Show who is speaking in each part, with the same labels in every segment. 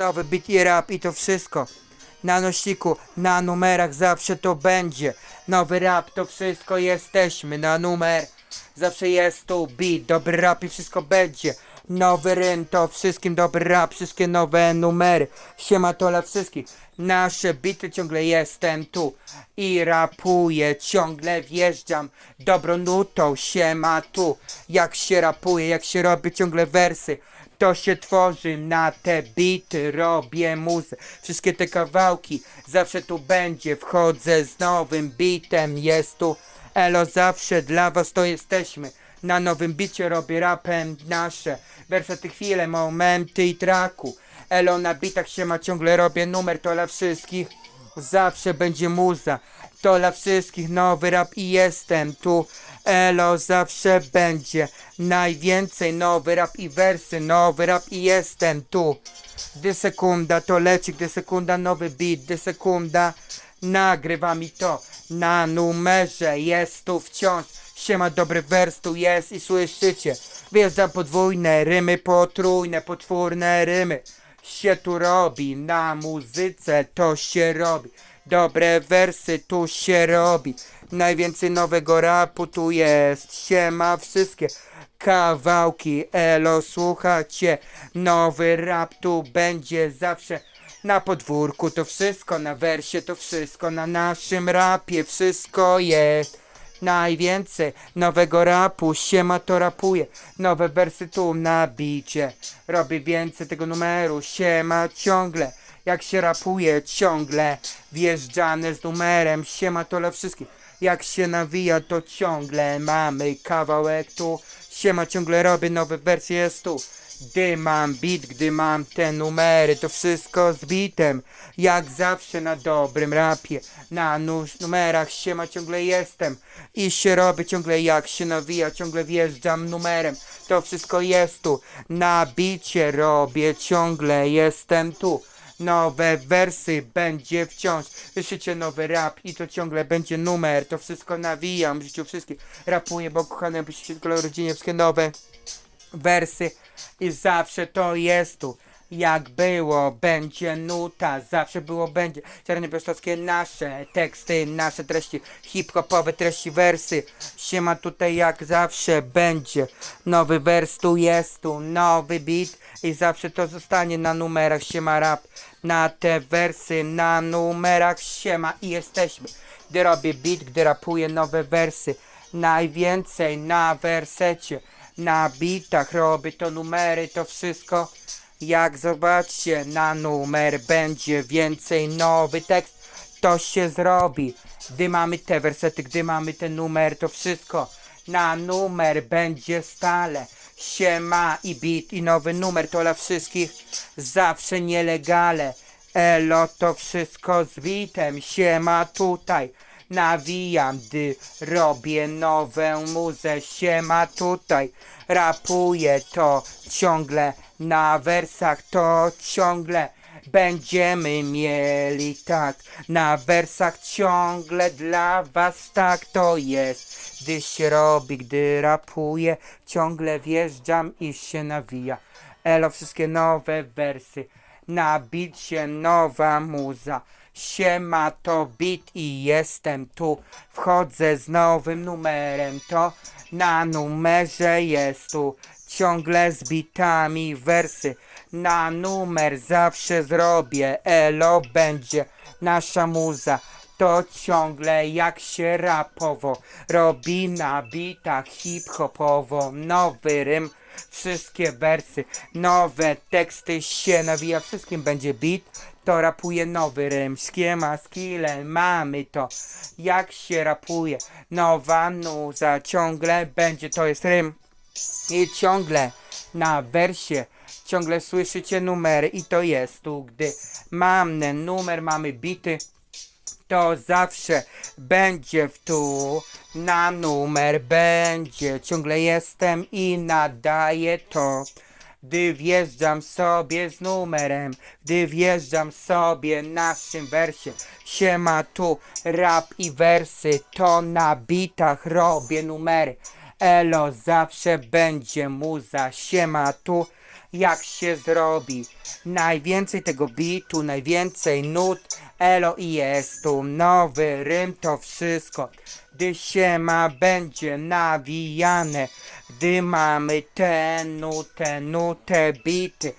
Speaker 1: Nowy beat i rap i to wszystko. Na nośniku, na numerach zawsze to będzie. Nowy rap to wszystko jesteśmy na numer. Zawsze jest tu beat, dobry rap i wszystko będzie. Nowy rym to wszystkim dobry rap, wszystkie nowe numery. Siema to dla wszystkich. Nasze bity ciągle jestem tu i rapuję, ciągle wjeżdżam dobrą nutą, siema tu. Jak się rapuje, jak się robi ciągle wersy to się tworzy na te bity, robię muzę. Wszystkie te kawałki zawsze tu będzie. Wchodzę z nowym bitem, jest tu Elo, zawsze dla was to jesteśmy. Na nowym bicie robię rapem nasze wersety, chwile, momenty i traku. Elo na bitach się ma ciągle robię numer to dla wszystkich. Zawsze będzie muza. To dla wszystkich nowy rap i jestem tu. Elo zawsze będzie. Najwięcej nowy rap i wersy. Nowy rap i jestem tu. Gdy sekunda to leci, gdy sekunda nowy beat, gdy sekunda nagrywa mi to na numerze. Jest tu wciąż. Siema dobry wers tu jest i słyszycie. Wjeżdżam podwójne rymy, potrójne, poczwórne rymy się tu robi, na muzyce to się robi. Dobre wersy tu się robi. Najwięcej nowego rapu tu jest. Siema wszystkie kawałki. Elo, słuchacie. Nowy rap tu będzie zawsze. Na podwórku to wszystko, na wersie to wszystko, na naszym rapie wszystko jest. Najwięcej nowego rapu, siema to rapuje, nowe wersy tu na bicie. Więcej tego numeru, siema ciągle, jak się rapuje ciągle. Wjeżdżane z numerem, siema to dla wszystkich. Jak się nawija to ciągle mamy kawałek tu, siema ciągle robię nowe wersje jest tu. Gdy mam beat, gdy mam te numery, to wszystko z bitem. Jak zawsze na dobrym rapie, na nóż numerach siema ciągle jestem. I się robię ciągle jak się nawija, ciągle wjeżdżam numerem. To wszystko jest tu, na bicie robię ciągle, jestem tu. Nowe wersy będzie wciąż. Słyszycie nowy rap i to ciągle będzie numer. To wszystko nawijam w życiu wszystkich. Rapuję, bo kochane byście tylko rodzinie wszystkie nowe wersy i zawsze to jest tu. Jak było, będzie nuta, zawsze było, będzie. Czarne piastowskie nasze teksty, nasze treści, hip-hopowe treści, wersy. Siema tutaj jak zawsze będzie. Nowy wers tu jest tu, nowy beat i zawsze to zostanie na numerach. Siema rap, na te wersy, na numerach siema i jesteśmy. Gdy robię beat, gdy rapuję nowe wersy. Najwięcej na wersecie na bitach robię to numery, to wszystko. Jak zobaczcie, na numer będzie więcej nowy tekst, to się zrobi. Gdy mamy te wersety, gdy mamy ten numer, to wszystko na numer będzie stale. Siema i bit i nowy numer to dla wszystkich zawsze nielegale. Elo to wszystko z bitem, siema tutaj. Nawijam, gdy robię nową muzę, siema tutaj. Rapuję to ciągle, na wersach to ciągle. Będziemy mieli tak, na wersach ciągle dla was tak to jest. Gdy się robi, gdy rapuję, ciągle wjeżdżam i się nawija. Elo, wszystkie nowe wersy, na bicie nowa muza. Siema to beat i jestem tu. Wchodzę z nowym numerem, to na numerze jest tu. Ciągle z bitami wersy. Na numer zawsze zrobię. Elo będzie nasza muza. To ciągle jak się rapowo robi na bitach hip-hopowo. Nowy rym, wszystkie wersy, nowe teksty się nawija. Wszystkim będzie beat, to rapuje nowy rym. Skiema, skille, mamy to. Jak się rapuje, nowa nuza ciągle będzie, to jest rym. I ciągle na wersie ciągle słyszycie numery i to jest tu, gdy mam ten numer, mamy bity, to zawsze będzie w tu na numer będzie. Ciągle jestem i nadaję to. Gdy wjeżdżam sobie z numerem, gdy wjeżdżam sobie naszym wersie, siema tu rap i wersy, to na bitach robię numery. Elo zawsze będzie muza, siema tu jak się zrobi. Najwięcej tego bitu, najwięcej nut, elo i jest tu nowy rym, to wszystko. Gdy się ma, będzie nawijane, gdy mamy tę nutę, nutę bity.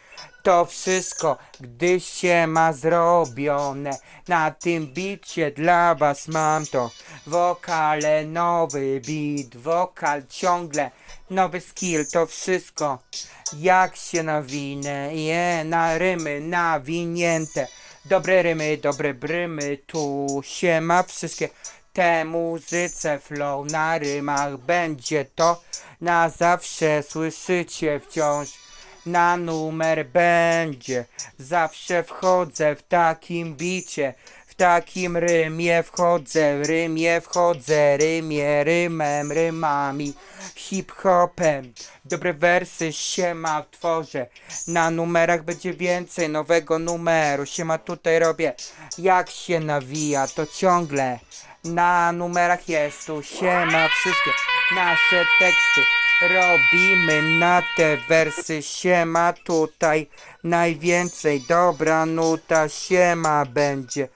Speaker 1: To wszystko, gdy się ma zrobione Na tym bicie dla was mam to Wokale, nowy beat, wokal ciągle Nowy skill, to wszystko. Jak się nawinę, je na rymy nawinięte. Dobre rymy, dobre brymy, tu się ma wszystkie. Te muzyce flow na rymach będzie to na zawsze słyszycie wciąż. Na numer będzie. Zawsze wchodzę w takim bicie, takim rymie wchodzę, rymie wchodzę, rymie, rymem, rymami, hip-hopem. Dobre wersy siema tworzę, na numerach będzie więcej nowego numeru, siema tutaj robię, jak się nawija, to ciągle na numerach jest tu, siema wszystkie nasze teksty. Robimy na te wersy, siema tutaj najwięcej, dobra nuta, siema będzie.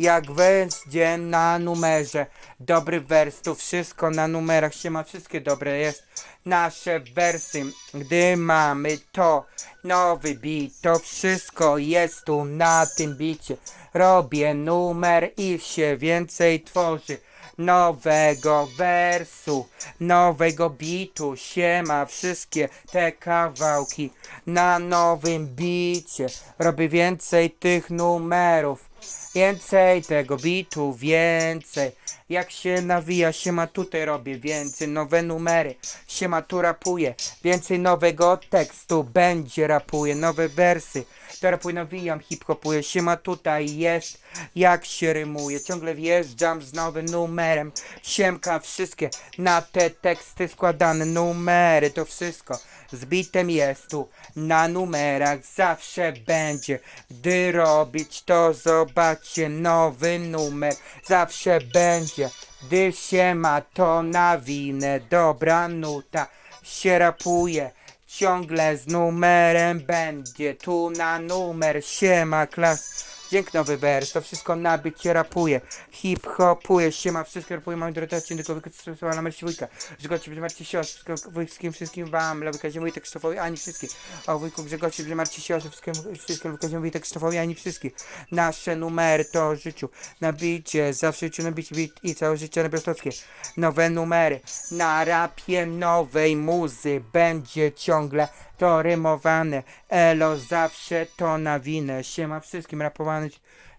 Speaker 1: Jak będzie na numerze, dobry wers, tu wszystko na numerach, siema, wszystkie dobre jest. Nasze wersy, gdy mamy to, nowy beat, to wszystko jest tu na tym bicie. Robię numer i się więcej tworzy nowego wersu, nowego bitu, siema wszystkie te kawałki na nowym bicie. Robię więcej tych numerów, więcej tego bitu, więcej. Jak się nawija, siema tutaj robię więcej, nowe numery, siema tu rapuję, więcej nowego tekstu, będzie rapuje, nowe wersy. To rapuję, nawijam, hip-hopuję, siema tutaj jest, jak się rymuje, ciągle wjeżdżam z nowym numerem, siemka wszystkie, na te teksty składane. Numery, to wszystko z bitem jest tu, na numerach zawsze będzie, gdy robić to zobaczcie, nowy numer. Zawsze będzie, gdy się ma to na winę, dobra nuta się rapuje. Ciągle z numerem będzie. Tu na numer siema klas Nowy wers, to wszystko nabycie rapuje. Hip hopuje, siema wszystko rapuje Moi drodzy, odcinek tylko wykorzystywała na mercie wujka Grzegorcie, Marcie Siosz, wszystko, wszystkim, wszystkim wam Lewika Ziemujtek, Krzysztofowi, ani wszystkim O wujku Grzegorcie, Marcie Siosz, wszystkim, wszystkim Lewika Ziemujtek, Krzysztofowi, ani wszystkim Nasze numery to życiu. Nabicie, zawsze życiu nabicie bit i całe życie nabiostowskie Nowe numery. Na rapie nowej muzy Będzie ciągle to rymowane Elo zawsze to na winę. Siema wszystkim rapowane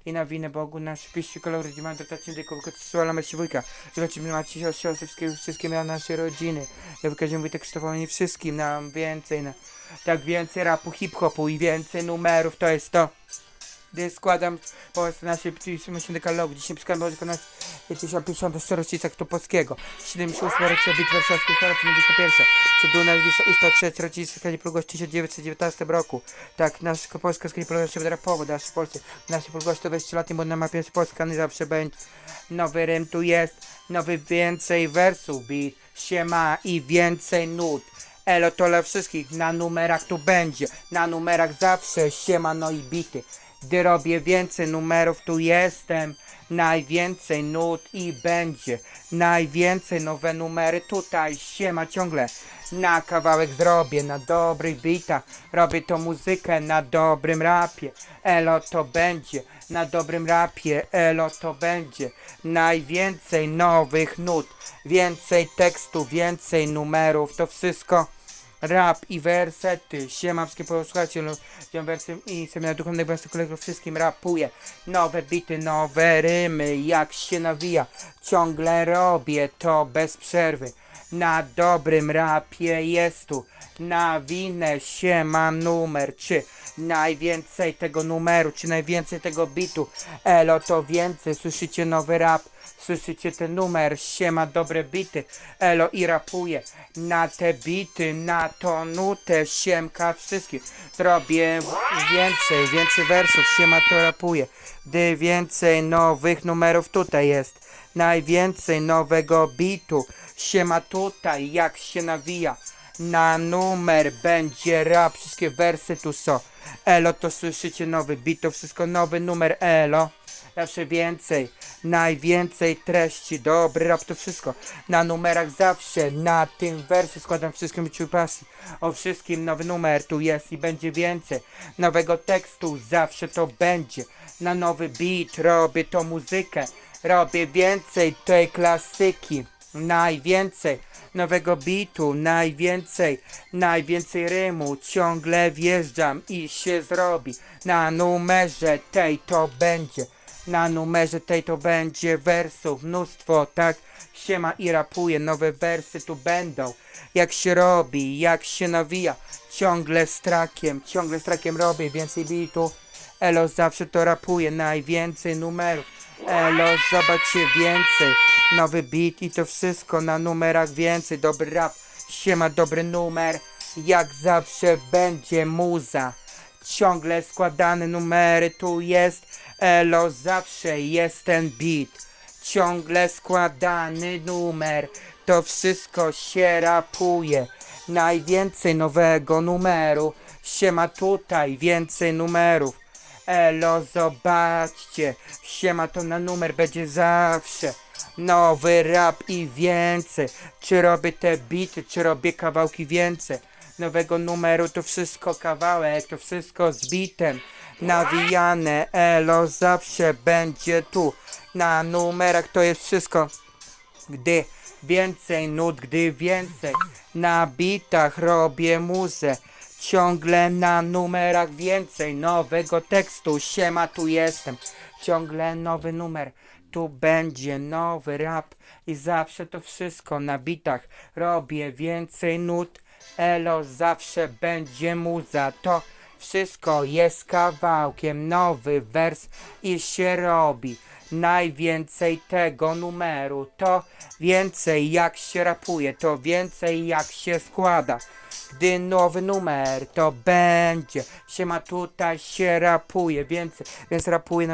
Speaker 1: i na winę Bogu. Nasz piści kolory Dzieman dotację tylko wykorzystywała na wujka Zobaczcie, macie się siostry wszystkie, wszystkie miała naszej rodziny. Ja wykazuję Wojtek Krzysztofowi wszystkim nam więcej na, Tak więcej rapu hip-hopu i więcej numerów to jest to gdy składam po prostu naszej myślę dekalogu. Dzisiaj składam po nas 1050 rocznica tu polskiego. 78 rocznica bitwy warszawskiej, 21. Przeduna i 103 rocznica skali Polgości w 1919 roku. Tak, nasz polska skali Polgości będzie rapowo, nasz Polsce. Nasze Polgości to 20 lat, bo na mapie Polska nie zawsze będzie. Nowy rym tu jest, nowy więcej wersów beat się ma i więcej nut. Elo to dla wszystkich, na numerach tu będzie, na numerach zawsze siema no i bity. Gdy robię więcej numerów, tu jestem. Najwięcej nut i będzie. Najwięcej nowe numery tutaj. Siema ciągle. Na kawałek zrobię, na dobrych bitach. Robię to muzykę na dobrym rapie. Elo to będzie. Na dobrym rapie. Elo to będzie. Najwięcej nowych nut. Więcej tekstu, więcej numerów. To wszystko rap i wersety. Siema, wszystkie posłuchajcie, lubią wersy i seminar duchownych wersów kolegów wszystkim rapuje. Nowe bity, nowe rymy, jak się nawija. Ciągle robię to bez przerwy. Na dobrym rapie jest tu. Na winę się ma numer, czy najwięcej tego numeru, czy najwięcej tego bitu. Elo to więcej, słyszycie nowy rap. Słyszycie ten numer, siema dobre bity, elo i rapuje Na te bity, na to nutę, siemka wszystkich Zrobię więcej, więcej wersów, siema to rapuje. Gdy więcej nowych numerów tutaj jest. Najwięcej nowego bitu, siema tutaj, jak się nawija. Na numer będzie rap, wszystkie wersy tu są. Elo to słyszycie nowy beat, to wszystko nowy numer. Elo. Zawsze więcej, najwięcej treści, dobry rap to wszystko. Na numerach zawsze, na tym wersie składam wszystkim wyczuł pasji. O wszystkim nowy numer tu jest i będzie więcej. Nowego tekstu zawsze to będzie. Na nowy beat robię to muzykę. Robię więcej tej klasyki. Najwięcej nowego bitu, najwięcej, najwięcej rymu. Ciągle wjeżdżam i się zrobi. Na numerze tej to będzie. Na numerze tej to będzie wersów mnóstwo, tak się ma i rapuje. Nowe wersy tu będą. Jak się robi, jak się nawija. Ciągle z trakiem, ciągle z trakiem robię więcej bitu. Elo zawsze to rapuje, najwięcej numerów. Elo, zobaczcie więcej. Nowy beat i to wszystko na numerach więcej. Dobry rap, siema dobry numer. Jak zawsze będzie muza. Ciągle składane numery tu jest. Elo, zawsze jest ten beat. Ciągle składany numer. To wszystko się rapuje. Najwięcej nowego numeru. Siema tutaj, więcej numerów. Elo, zobaczcie, siema to na numer będzie zawsze. Nowy rap i więcej. Czy robię te bity, czy robię kawałki więcej. Nowego numeru to wszystko kawałek, to wszystko z bitem. Nawijane, elo zawsze będzie tu. Na numerach to jest wszystko. Gdy więcej nut, gdy więcej na bitach robię muzę. Ciągle na numerach więcej nowego tekstu. Siema, tu jestem. Ciągle nowy numer. Tu będzie nowy rap i zawsze to wszystko na bitach. Robię więcej nut. Elo zawsze będzie muza. To wszystko jest kawałkiem. Nowy wers i się robi. Najwięcej tego numeru. To więcej jak się rapuje. To więcej jak się składa. Gdy nowy numer to będzie. Siema tutaj się rapuje więcej. Więc rapuję na